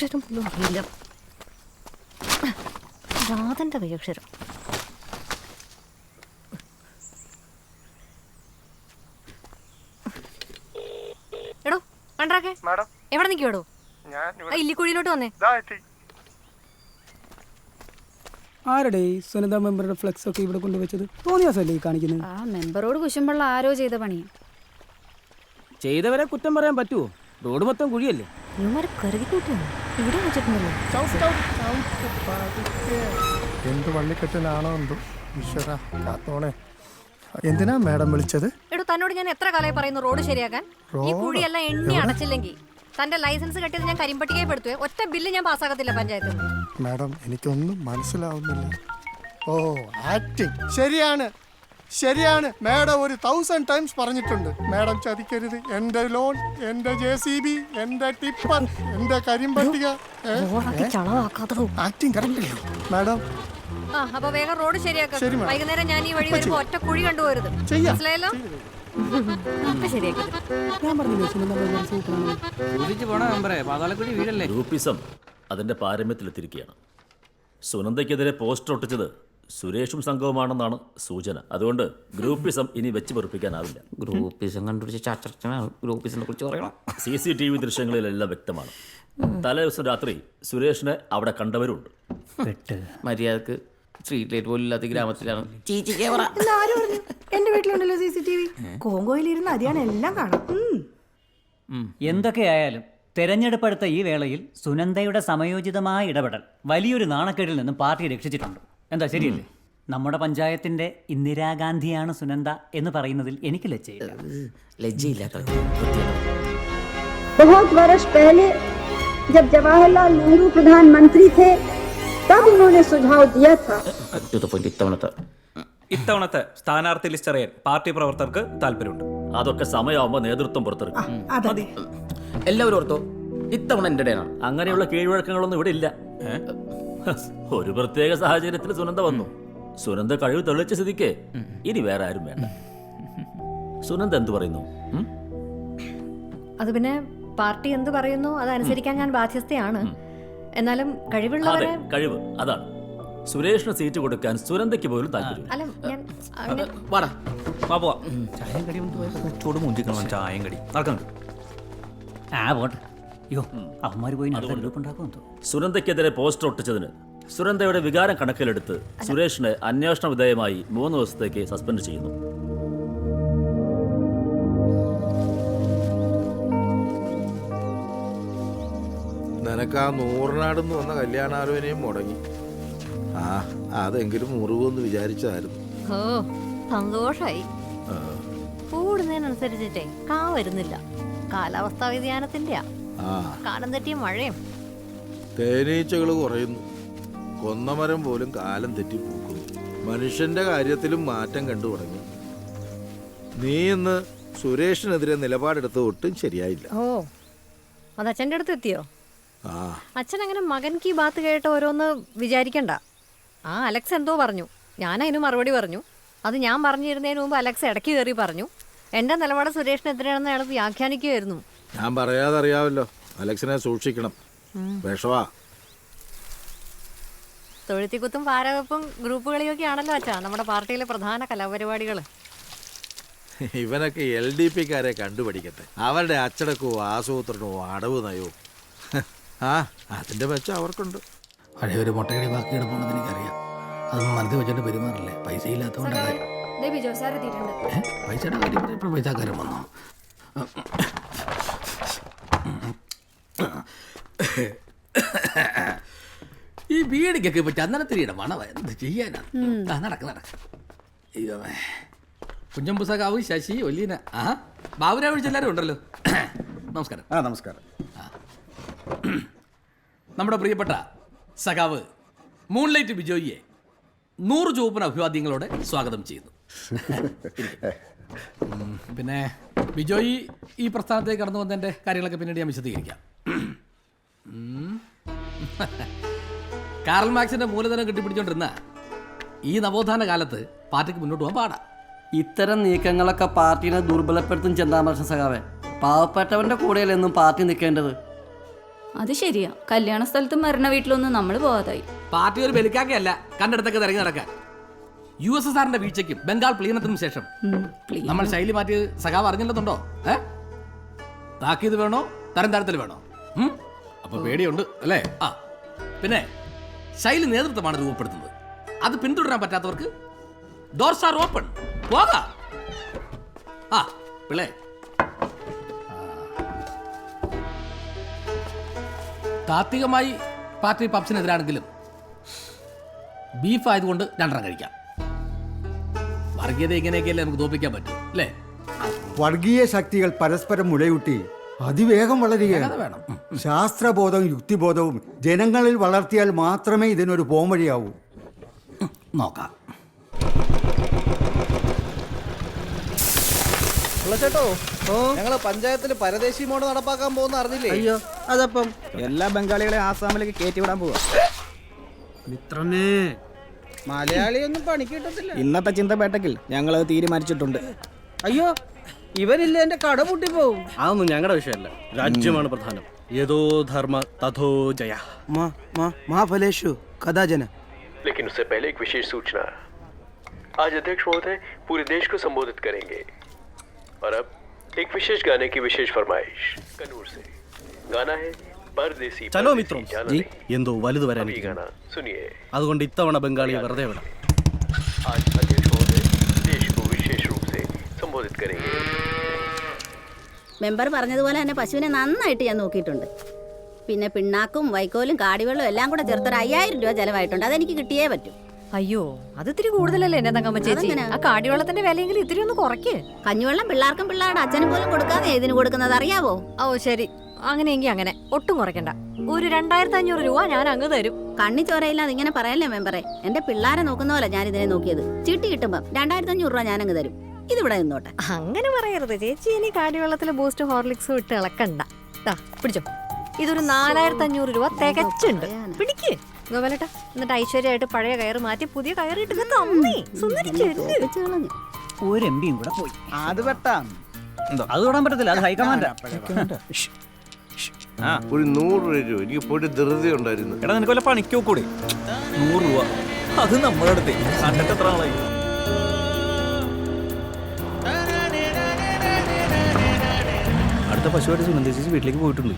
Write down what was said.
കൈയക്ഷരം പോലും അറിയില്ല. രാധന്റെ കൈയക്ഷരം എടോ കണ്ടാക്കെ മാഡം. എവിടെ നിൽക്കുവടോ ഇല്ലിക്കുഴിയിലോട്ട് വന്നേ. ആരുടെ സുനിത മെമ്പറുടെ ഫ്ലെക്സ് ഒക്കെ ഇവിടെ കൊണ്ടുവച്ചത്? തോന്നിയാസല്ലേ ഈ കാണിക്കുന്നത് ആ മെമ്പറോട് കുശുമ്പുള്ള ആരോ ചെയ്ത പണി. ചെയ്തവരെ കുറ്റം പറയാൻ പറ്റുമോ റോഡ് മൊത്തം കുഴിയല്ലേ? ഇവന്മാരെ കരുതി കൂട്ടിയാണ് ഇവിടെ വെച്ചിട്ടുണ്ടല്ലോ. എന്ത് വള്ളിക്കെട്ടിലാണോ എന്തോ? ഈശ്വര കാത്തോണേ. എന്തിനാ മാഡം വിളിച്ചത്? എടോ തന്നോട് ഞാൻ എത്ര കാലമായി പറയുന്നു റോഡ് ശരിയാക്കാൻ? ഈ കുഴിയെല്ലാം എണ്ണി അടച്ചില്ലെങ്കിൽ തന്റെ ലൈസൻസ് കെട്ടിയത് ഞാൻ കരിമ്പട്ടികയെ പെടുത്തുവേ. ഒറ്റ ബില്ല് ഞാൻ പാസ്സാക്കത്തില്ല പഞ്ചായത്തിൽ മാഡം എനിക്കൊന്നും മനസ്സിലാവുന്നില്ല. ഓ ആക്ടിങ്. ശരിയാണ്. ശരിയാണ്. മാഡം ഒരു തൗസൻഡ് ടൈംസ് പറഞ്ഞിട്ടുണ്ട്. മാഡം ചതിക്കരുത്. എന്റെ ലോൺ എന്റെ ജെ സി ബി എന്റെ ടിപ്പർ എന്റെ കരിമ്പട്ടിക മാഡം. ആ അപ്പൊ വേഗം റോഡ് ശരിയാക്കാം. വൈകുന്നേരം ഞാൻ ഈ വഴി വരുമ്പോ ഒറ്റ കുഴി കണ്ടുപോരുത് ചെയ്യാം. മനസ്സിലായല്ലോ? ശരിയാക്കി ഞാൻ പറഞ്ഞില്ലേ പോണ പാതാളക്കുടി വീടല്ലേ? ഗ്രൂപ്പിസം അതിന്റെ പാരമ്യത്തിലെത്തിരിക്കുകയാണ് സുനന്ദയ്ക്കെതിരെ പോസ്റ്റർ ഒട്ടിച്ചത് സുരേഷും സംഘവുമാണെന്നാണ് സൂചന. അതുകൊണ്ട് ഗ്രൂപ്പിസം ഇനി വെച്ച് പൊറിപ്പിക്കാനാവില്ല ഗ്രൂപ്പിസം കണ്ടുപിടിച്ച ഗ്രൂപ്പിസിനെ കുറിച്ച് പറയണം. സി സി ടി വി ദൃശ്യങ്ങളിലെല്ലാം വ്യക്തമാണ്. തലേ ദിവസം രാത്രി സുരേഷിനെ അവിടെ കണ്ടവരുണ്ട്. മര്യാദയ്ക്ക് സ്ട്രീറ്റ് ലൈറ്റ് പോലും ഇല്ലാത്ത ഗ്രാമത്തിലാണ്. ചീച്ചി ക്യാമറ. പറഞ്ഞു? എന്റെ വീട്ടിലുണ്ടല്ലോ സി സി ടി വി. കോങ്കോയിലിരുന്ന് അതിയാണ് എല്ലാം കാണാം. എന്തൊക്കെയായാലും തെരഞ്ഞെടുപ്പെടുത്ത ഈ വേളയിൽ സുനന്ദയുടെ സമയോചിതമായ ഇടപെടൽ വലിയൊരു നാണക്കേടിൽ നിന്നും പാർട്ടി രക്ഷിച്ചിട്ടുണ്ട്. എന്താ ശരിയല്ലേ നമ്മുടെ പഞ്ചായത്തിന്റെ ഇന്ദിരാഗാന്ധിയാണ് സുനന്ദ എന്ന് പറയുന്നതിൽ എനിക്ക് ലജ്ജയില്ല ലജ്ജയില്ലാത്ത बहुत वर्ष पहले जब जवाहरलाल नेहरू प्रधानमंत्री थे तब उन्होंने सुझाव दिया था ടു ദ പോയിന്റ് ഇത്തവണത്തെ ഇത്തവണത്തെ സ്ഥാനാർത്ഥി ലിസ്റ്റ് അറിയാൻ പാർട്ടി പ്രവർത്തകർക്ക് താല്പര്യമുണ്ട് അതൊക്കെ സമയമാകുമ്പോൾ നേതൃത്വം പുറത്തിറക്കും അതെ എല്ലാവരും ഓർത്തോ ഇത്തവണ എൻ്റെ ഡേ ആണ് അങ്ങനെയുള്ള കീഴ്വഴക്കങ്ങളൊന്നും ഇവിടെ ഇല്ല ഒരു പ്രത്യേക സാഹചര്യത്തിൽ സുനന്ദ വന്നു. സുനന്ദ കഴിവ് തെളിച്ച സ്ഥിതിക്ക് ഇനി വേറെ ആരും വേണ്ട. സുനന്ദ എന്തു പറയുന്നു? അത് പിന്നെ പാർട്ടി എന്ത് പറയുന്നു അതനുസരിക്കാൻ ഞാൻ ബാധ്യസ്ഥയാണ്. എന്നാലും കഴിവുള്ളവരെ കഴിവ് അതാണ്. സുരേഷിന് സീറ്റ് കൊടുക്കാൻ സുരന്തയ്ക്ക് പോലും താല്പര്യം അല്ല ഞാൻ വാടാ വാ പോവാ. ചായം കടി ചൂട് മുഞ്ചിക്കണം ചായം കടി. നടക്കാം ആ പോട്ടെ. അയ്യോ അവന്മാർ പോയി അടുത്ത ഗ്രൂപ്പ് സുനന്ദയ്ക്കെതിരെ പോസ്റ്റർ ഒട്ടിച്ചതിന് സുരന്തയുടെ വികാരം കണക്കിലെടുത്ത് സുരേഷിനെ അന്വേഷണ വിധേയമായി മൂന്ന് ദിവസത്തേക്ക് സസ്പെൻഡ് ചെയ്യുന്നു. നിനക്ക് ആ നൂറിനാടെന്ന് വന്ന കല്യാണാലോചനയും മുടങ്ങി. ആ അതെങ്കിലും മുറിവെന്ന് വിചാരിച്ചതായിരുന്നു. ഓ സന്തോഷായി. കൂടുന്നതിനനുസരിച്ചിട്ടേ കാ വരുന്നില്ല. കാലാവസ്ഥാ വ്യതിയാനത്തിന്റെയാ. കാലം തെറ്റിയ മഴയും. തേനീച്ചകൾ കുറയുന്നു. കൊന്നമരം പോലും കാലം തെറ്റി പൂക്കുന്നു. മനുഷ്യന്റെ കാര്യത്തിലും മാറ്റം കണ്ടു തുടങ്ങി. നീ ഇന്ന് സുരേഷിനെതിരെ നിലപാടെടുത്ത് ഒട്ടും ശരിയായില്ല. ഓ അത് അച്ഛന്റെ അടുത്ത് എത്തിയോ? ആ. അച്ഛൻ അങ്ങനെ മകൻ കീ ബാത്ത് കേട്ട് ഓരോന്ന് വിചാരിക്കണ്ട. ആ അലക്സ് എന്തോ പറഞ്ഞു. ഞാൻ അതിന് മറുപടി പറഞ്ഞു. അത് ഞാൻ പറഞ്ഞിരുന്നതിന് മുമ്പ് അലക്സ് ഇടയ്ക്ക് കയറി പറഞ്ഞു. എന്റെ നിലപാട് സുരേഷിനെതിരെയാണെന്ന് അയാൾ വ്യാഖ്യാനിക്കുമായിരുന്നു ഞാൻ പറയാതെ അറിയാമല്ലോ അലക്സിനെ സൂക്ഷിക്കണം. വിഷവാ. തൊഴുത്തിക്കുത്തും പാരകപ്പും ഗ്രൂപ്പ് കളിയൊക്കെ ആണല്ലോ അച്ഛാ നമ്മുടെ പാർട്ടിയിലെ പ്രധാന കലാപരിപാടികൾ ഇവനൊക്കെ എൽ ഡി പിക്കാരെ കണ്ടുപിടിക്കട്ടെ. അവരുടെ അച്ചടക്കവും ആസൂത്രണവും അടവ് നയവും. ആ അതിന്റെ മെച്ചം അവർക്കുണ്ട്. പഴയ ഒരു മുട്ടകടി ബാക്കി എടുപ്പുണ്ടെന്ന് എനിക്കറിയാം. അത് മനസ്സിൽ വെച്ചിട്ട് പെരുമാറില്ലേ? പൈസ ഇല്ലാത്തതുകൊണ്ടാണ് പൈസയുടെ കാര്യം പൈസക്കാരൻ വന്നു? ഈ വീടിക്കൊക്കെ ഇപ്പൊ ചന്ദനത്തിരിയുടെ മണവ. എന്ത് ചെയ്യാനാ? ആ, നടക്ക് നടക്ക്. അയ്യോ കുഞ്ഞമ്പു സഖാവ് ശശി ഒല്ലീന ആ ബാബുരാ വിളിച്ചെല്ലാരും ഉണ്ടല്ലോ. നമസ്കാരം. ആ നമസ്കാരം. നമ്മുടെ പ്രിയപ്പെട്ട സഖാവ് മൂൺലൈറ്റ് ബിജോയിയെ നൂറ് ചുവപ്പൻ അഭിവാദ്യങ്ങളോടെ സ്വാഗതം ചെയ്യുന്നു. ഉം, പിന്നെ ബിജോയി ഈ പ്രസ്ഥാനത്തേക്ക് കടന്നു വന്നതിന്റെ കാര്യങ്ങളൊക്കെ പിന്നീട് ഞാൻ വിശദീകരിക്കാം. കാറൽ മാക്സിന്റെ മൂലധനം കെട്ടിപ്പിടിച്ചോണ്ടിരുന്ന ഈ നവോത്ഥാന കാലത്ത് പാർട്ടിക്ക് മുന്നോട്ട് പോകാൻ പാടാ. ഇത്തരം നീക്കങ്ങളൊക്കെ പാർട്ടിനെ ദുർബലപ്പെടുത്തും ചെന്താമർഷൻ സഖാവെ. പാവപ്പെട്ടവന്റെ കൂടെയല്ല എന്നും പാർട്ടി നിൽക്കേണ്ടത്? അത് ശരിയാ. കല്യാണ സ്ഥലത്തും മരണ വീട്ടിലൊന്നും നമ്മൾ പോവാതായി. പാർട്ടി ഒരു ബലിക്കാക്കയല്ല കണ്ടെടുത്തൊക്കെ തിരഞ്ഞു നടക്കാൻ യു എസ് എസ് ആറിന്റെ വീഴ്ചയ്ക്കും ബംഗാൾ പ്ലീനത്തിനും ശേഷം. നമ്മൾ ശൈലി മാറ്റി സഖാവ് അറിഞ്ഞില്ലെന്നുണ്ടോ? ഏ? താക്കീത് വേണോ? തരം താരത്തിൽ വേണോ? അപ്പൊ പേടിയുണ്ട് അല്ലേ? ആ. പിന്നെ ശൈലി നേതൃത്വമാണ് രൂപപ്പെടുത്തുന്നത്. അത് പിന്തുടരാൻ പറ്റാത്തവർക്ക് ഡോർസ് ആർ ഓപ്പൺ പോകാം. ആ പിള്ളേ. താത്വികമായി പാർട്ടി പപ്സിനെതിരാണെങ്കിലും ബീഫ് ആയതുകൊണ്ട് രണ്ടെണ്ണം കഴിക്കാം. വർഗീയത ഇങ്ങനെയൊക്കെയല്ലേ നമുക്ക് തോപ്പിക്കാൻ പറ്റും അല്ലേ? വർഗീയ ശക്തികൾ പരസ്പരം മുലയൂട്ടി അതിവേഗം വളരുകയാണ്. വേണം. ശാസ്ത്രബോധവും യുക്തിബോധവും ജനങ്ങളിൽ വളർത്തിയാൽ മാത്രമേ ഇതിനൊരു പോംവഴിയാവൂ. നോക്കാം. ചേട്ടോ ഞങ്ങൾ പഞ്ചായത്തിൽ പരദേശി മോഡ് നടപ്പാക്കാൻ പോകുന്ന അറിഞ്ഞില്ലേ? അയ്യോ അതപ്പം. എല്ലാ ബംഗാളികളെ ആസാമിലേക്ക് കയറ്റി വിടാൻ പോവാ. മിത്രമേ മലയാളിയൊന്നും പണി കിട്ടത്തില്ല. ഇന്നത്തെ ചിന്തപേട്ടക്കിൽ ഞങ്ങൾ അത് തീരുമാനിച്ചിട്ടുണ്ട്. അയ്യോ ഇവരില്ല എന്റെ കട പൂട്ടിപ്പോവും. അതൊന്നും ഞങ്ങളുടെ വിഷയമല്ല. രാജ്യമാണ് പ്രധാനം. യഥോ ധർമ്മ തഥോ ജയ മഹാഫലേഷു കഥാജന लेकिन उससे पहले एक विशेष सूचना आज अध्यक्ष महोदय पूरे देश को संबोधित करेंगे और अब एक विशेष गाने की विशेष फरमाइश कनूर से गाना है परदेसी ചലോ परदेसी, മിത്രം जाना नहीं? എന്തോ വലുത് अब ये വരാനിരിക്കുന്നു गाना सुनिए അതുകൊണ്ട് ഇത്തവണ ബംഗാളിയെ വെറുതെ വിടാം आज अध्यक्ष മെമ്പർ പറഞ്ഞതുപോലെ തന്നെ പശുവിനെ നന്നായിട്ട് ഞാൻ നോക്കിയിട്ടുണ്ട്. പിന്നെ പിണ്ണാക്കും വൈക്കോലും കാടിവെള്ളവും എല്ലാം കൂടെ ചേർത്തൊരു അയ്യായിരം രൂപ ചെലവായിട്ടുണ്ട്. അതെനിക്ക് കിട്ടിയേ പറ്റൂ. അയ്യോ അത് ഇത്തിരി കൂടുതലല്ലേ എന്നെ തങ്കമ്മ ചേച്ചി? ആ കാടിവെള്ളത്തിന്റെ വിലയെങ്കിലും ഇത്തിരി ഒന്ന് കുറയ്ക്ക്. കഞ്ഞിവെള്ളം പിള്ളേർക്കും പിള്ളേരുടെ അച്ഛനും പോലും കൊടുക്കാതെ ഇതിന് കൊടുക്കുന്നത് അറിയാവോ? ഓ ശരി. അങ്ങനെയെങ്കിൽ അങ്ങനെ. ഒട്ടും കുറയ്ക്കണ്ട. ഒരു രണ്ടായിരത്തി അഞ്ഞൂറ് രൂപ ഞാൻ അങ്ങ് തരും. കണ്ണി ചോരയില്ലാതെ ഇങ്ങനെ പറയല്ലേ മെമ്പറെ? എന്റെ പിള്ളേരെ നോക്കുന്ന പോലെ ഞാൻ ഇതിനെ നോക്കിയത്. ചീട്ടി കിട്ടുമ്പോ രണ്ടായിരത്തി അഞ്ഞൂറ് രൂപ ഞാൻ അങ്ങ് തരും. ഇതിവിടെ നിന്നോട്ടെ. അങ്ങനെ പറയരുത്. ചേച്ചി ഇനി കാടിവെള്ളത്തിൽ ബൂസ്റ്റ് ഹോർലിക്സും ഇട്ട് ഇളക്കണ്ട. ദാ പിടിച്ചോ. ഇതൊരു നാലായിരത്തി അഞ്ഞൂറ് രൂപ തികച്ചുണ്ട്. പിടിക്ക്. ഗോപാലേട്ടാ എന്നിട്ട് ഐശ്വര്യമായിട്ട് പഴയ കയറ് മാറ്റി പുതിയ കയറിയിട്ട് തന്നേ. സുന്ദരി ചെല്ല്. ഒരു എം പിയും കൂടെ പോയി. അത് വെട്ടാം. അത് തൊടാൻ പറ്റത്തില്ല അത് ഹൈക്കമാൻഡാ. ഒരു നൂറ് രൂപ എനിക്ക് പോയിട്ട് ധൃതി ഉണ്ടായിരുന്നു. എടാ നിനക്ക് വല്ല പണിക്കോ കൂടി? നൂറ് രൂപ. അത് നമ്മുടെ അടുത്ത്. കണ്ടിട്ട് എത്ര ആളായി അടുത്ത പശുവായിട്ട് സുനന്ദ ചേച്ചി വീട്ടിലേക്ക് പോയിട്ടുണ്ട്.